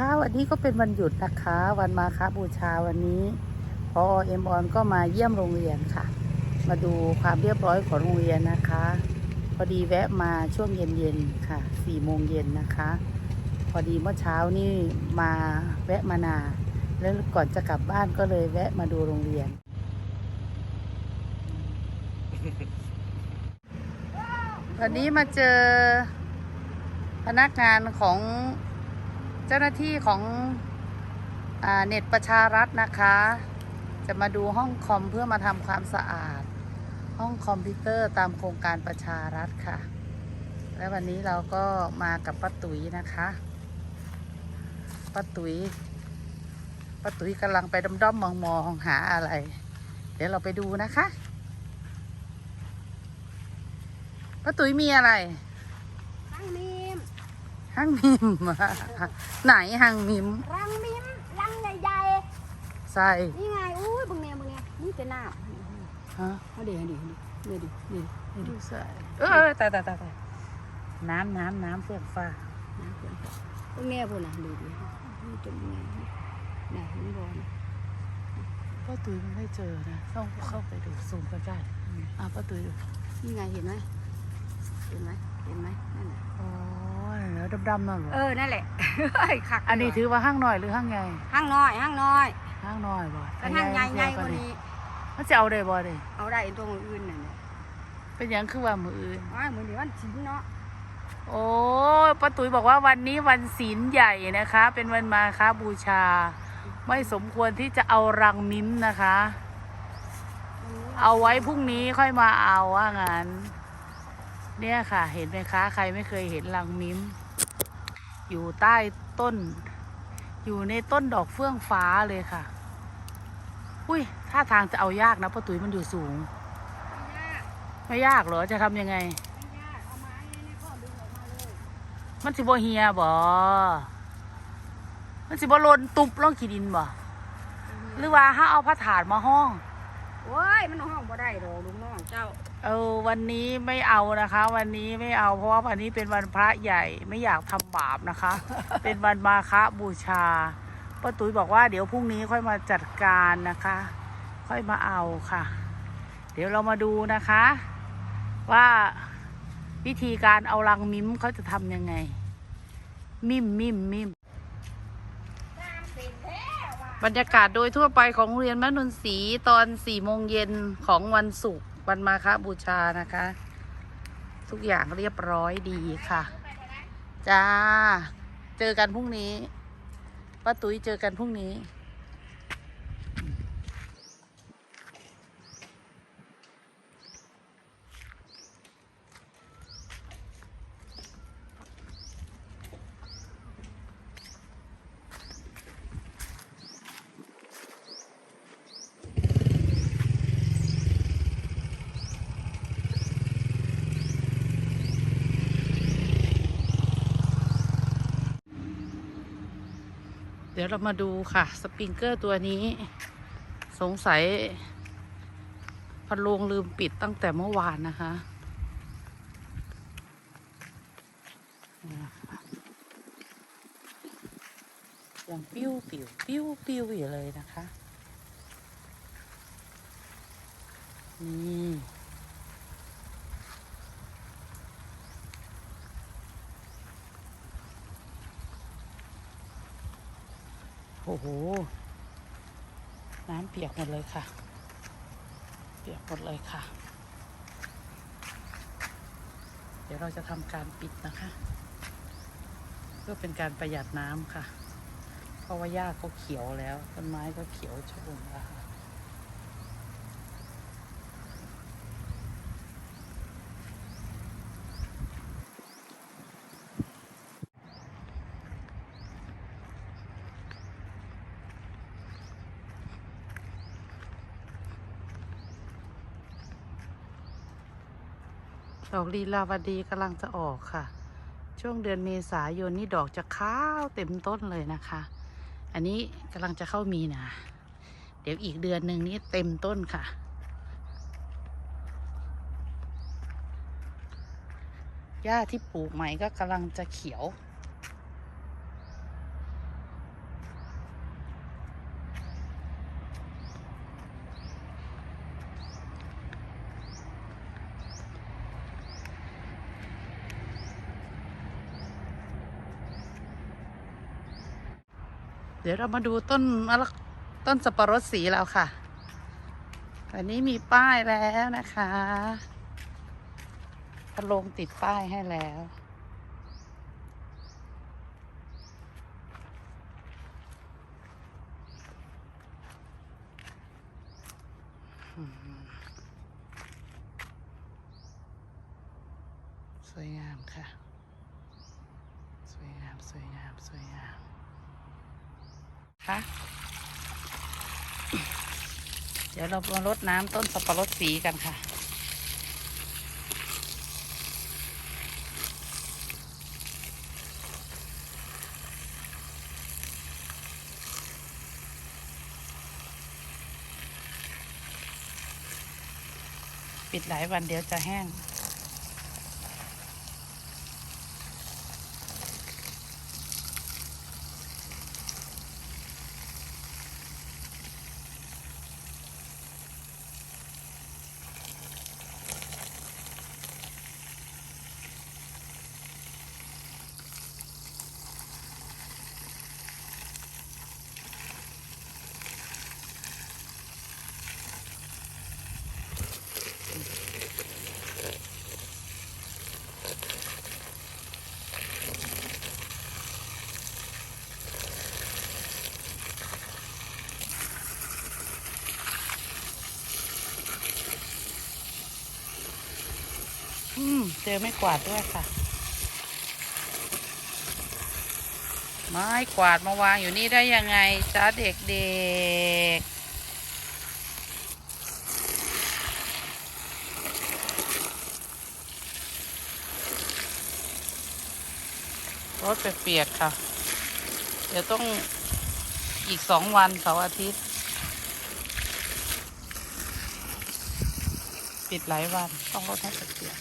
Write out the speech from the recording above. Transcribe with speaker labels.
Speaker 1: คะวันนี้ก็เป็นวันหยุดนะคะ วันมาคบูชาวันนี้พอเอ็มออนก็มาเยี่ยมโรงเรียนค่ะ มาดูความเรียบร้อยของโรงเรียนนะคะ พอดีแวะมาช่วงเย็นๆค่ะสี่โมงเย็นนะคะ พอดีเมื่อเช้านี่มาแวะมานา แล้วก่อนจะกลับบ้านก็เลยแวะมาดูโรงเรียนวันนี้มาเจอพนักงานของ เจ้าหน้าที่ของอเน็ตประชารัฐนะคะ จะมาดูห้องคอมเพื่อมาทำความสะอาด ห้องคอมพิวเตอร์ตามโครงการประชารัฐค่ะ และวันนี้เราก็มากับป้าตุ๋ยนะคะป้าตุ๋ยป้าตุ๋ยกำลังไปด้อมๆมองๆหาอะไร เดี๋ยวเราไปดูนะคะป้าตุ๋ยมีอะไร
Speaker 2: รังมิม
Speaker 1: ห้างมิมไหนห้างมิม
Speaker 2: รังมิมรังใหญ่
Speaker 1: ใส่
Speaker 2: ๆนี่ไงอุ้ยบึงเนี่ยบึงเนี่ยนี่เป็นน้
Speaker 1: ฮะำ
Speaker 2: เอาดิเอาดิเอาดินี่ดินี่
Speaker 1: ดูใส่เออตายตายตายตายน้ำน้ำน้ำเฟื่องฟ้า
Speaker 2: นะเพื่อนบึงเนี่ยพูดนะดูดินี่จมไงน่ะนี่บอล
Speaker 1: ป้าตุ๋ยมันไม่เจอนะต้องเข้าไปดูซูมใกล้ๆอะป้าตุ๋ยดู
Speaker 2: นี่ไงเห็นไหมเห็นไหมเห็นไหมนั่นน่ะ
Speaker 1: อ๋อแล้ว ดำๆนั่นเหรอ
Speaker 2: เออนั่นแหละไอ้ขัก
Speaker 1: อันนี้ถือว่าห้างหน่อยหรือห้างใหญ่
Speaker 2: ห้างน้อยห้างน้อย
Speaker 1: ห้างน้อยบ่
Speaker 2: แต่ห้างใหญ่ใหญ่กว่านี้
Speaker 1: มันจะเอาได้บ่ได้
Speaker 2: เอาได้ตรงอื่นน่ะเนี่ย
Speaker 1: เป็นหยังคือว่ามืออื่น
Speaker 2: อ้ายเหมือนเดี๋ยววันชิ้นเนาะ
Speaker 1: โอ้ป้าตุ๋ยบอกว่าวันนี้วันศีลใหญ่นะคะ เป็นวันมาค้าบูชา ไม่สมควรที่จะเอารังมิ้มนะคะ เอาไว้พรุ่งนี้ค่อยมาเอาว่างั้นเนี่ยค่ะ เห็นไหมคะ ใครไม่เคยเห็นรังมิ้ม อยู่ใต้ต้น อยู่ในต้นดอกเฟื่องฟ้าเลยค่ะ อุ้ยท่าทางจะเอายากนะป้าตุ๋ยมันอยู่สูง
Speaker 2: ไม่ยาก
Speaker 1: ไม่ยากเหรอจะทำยังไง
Speaker 2: ไม่ยากเอาไม้เนี่ยพ่อดึงออกมาเลย
Speaker 1: มันสิบ่เฮียบ่มันสิบ่หลนตุบล่องขีดินบ่หรือว่าถ้าเอาผ้าถาดมาห้อง
Speaker 2: โอ้ยมันห้องบ่ได้ดอกลุงน้องเจ้า
Speaker 1: เออวันนี้ไม่เอานะคะ วันนี้ไม่เอา เพราะว่าวันนี้เป็นวันพระใหญ่ไม่อยากทำบาปนะคะ เป็นวันมาฆบูชาป้าตุ๋ยบอกว่าเดี๋ยวพรุ่งนี้ค่อยมาจัดการนะคะ ค่อยมาเอาค่ะ เดี๋ยวเรามาดูนะคะ ว่าวิธีการเอารังมิมเขาจะทำยังไง มิมมิมมิมบรรยากาศโดยทั่วไปของโรงเรียนแม่นนศรีตอนสี่โมงเย็นของวันศุกร์ วันมาคะบูชานะคะ ทุกอย่างเรียบร้อยดีค่ะ จ้า เจอกันพรุ่งนี้ป้าตุ้ยเจอกันพรุ่งนี้ เดี๋ยวเรามาดูค่ะ สปริงเกอร์ตัวนี้ สงสัยพัดลมลืมปิดตั้งแต่เมื่อวานนะคะ ยังปิ้วปิ้วปิ้วปิ้วอยู่เลยนะคะ นี่ โอ้โห น้ำเปียกหมดเลยค่ะ เปียกหมดเลยค่ะ เดี๋ยวเราจะทำการปิดนะคะ เพื่อเป็นการประหยัดน้ำค่ะ เพราะว่าหญ้าก็เขียวแล้ว ต้นไม้ก็เขียวชอุ่มแล้วค่ะ ดอกลีลาวดีกำลังจะออกค่ะ ช่วงเดือนเมษายนนี่ดอกจะขาวเต็มต้นเลยนะคะ อันนี้กำลังจะเข้ามีนาเดี๋ยวอีกเดือนหนึ่งนี้เต็มต้นค่ะ หญ้าที่ปลูกใหม่ก็กำลังจะเขียว เดี๋ยวเรามาดูต้นมะละต้นสับปะรดสีแล้วค่ะวันนี้มีป้ายแล้วนะคะพัดลงติดป้ายให้แล้ว สวยงามค่ะ สวยงาม สวยงาม สวยงาม คะเดี๋ยวเรามารดน้ำต้นสับปะรดสีกันค่ะ ปิดหลายวันเดี๋ยวจะแห้ง อืมเจอไม่กวาดด้วยค่ะ ไม้กวาดมาวางอยู่นี่ได้ยังไงจ้าเด็กๆรถเปียกๆค่ะ เดี๋ยวต้องอีกสองวันเสาร์อาทิตย์ ปิดหลายวัน ต้องลดให้เกเษียณ